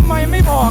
ทำไมไม่บอก